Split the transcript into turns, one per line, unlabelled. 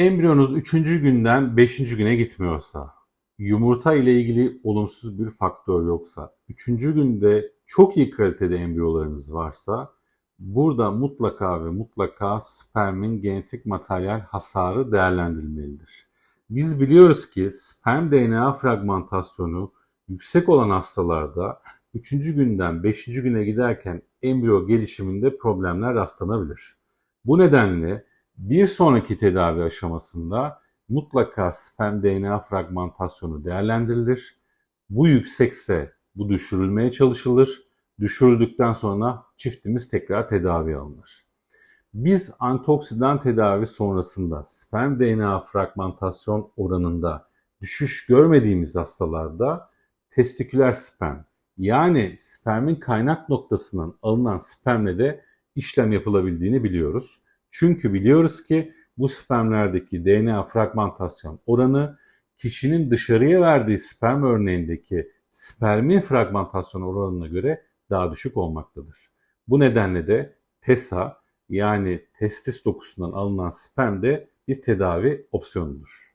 Embriyonuz 3. günden 5. güne gitmiyorsa, yumurta ile ilgili olumsuz bir faktör yoksa, 3. günde çok iyi kalitede embriyolarınız varsa, burada mutlaka ve mutlaka spermin genetik materyal hasarı değerlendirilmelidir. Biz biliyoruz ki sperm DNA fragmentasyonu yüksek olan hastalarda 3. günden 5. güne giderken embriyo gelişiminde problemler rastlanabilir. Bu nedenle bir sonraki tedavi aşamasında mutlaka sperm DNA fragmentasyonu değerlendirilir. Bu yüksekse bu düşürülmeye çalışılır. Düşürüldükten sonra çiftimiz tekrar tedavi alınır. Biz antioksidan tedavi sonrasında sperm DNA fragmentasyon oranında düşüş görmediğimiz hastalarda testiküler sperm yani spermin kaynak noktasından alınan spermle de işlem yapılabildiğini biliyoruz. Çünkü biliyoruz ki bu spermlerdeki DNA fragmentasyon oranı kişinin dışarıya verdiği sperm örneğindeki spermin fragmentasyon oranına göre daha düşük olmaktadır. Bu nedenle de TESA yani testis dokusundan alınan sperm de bir tedavi opsiyonudur.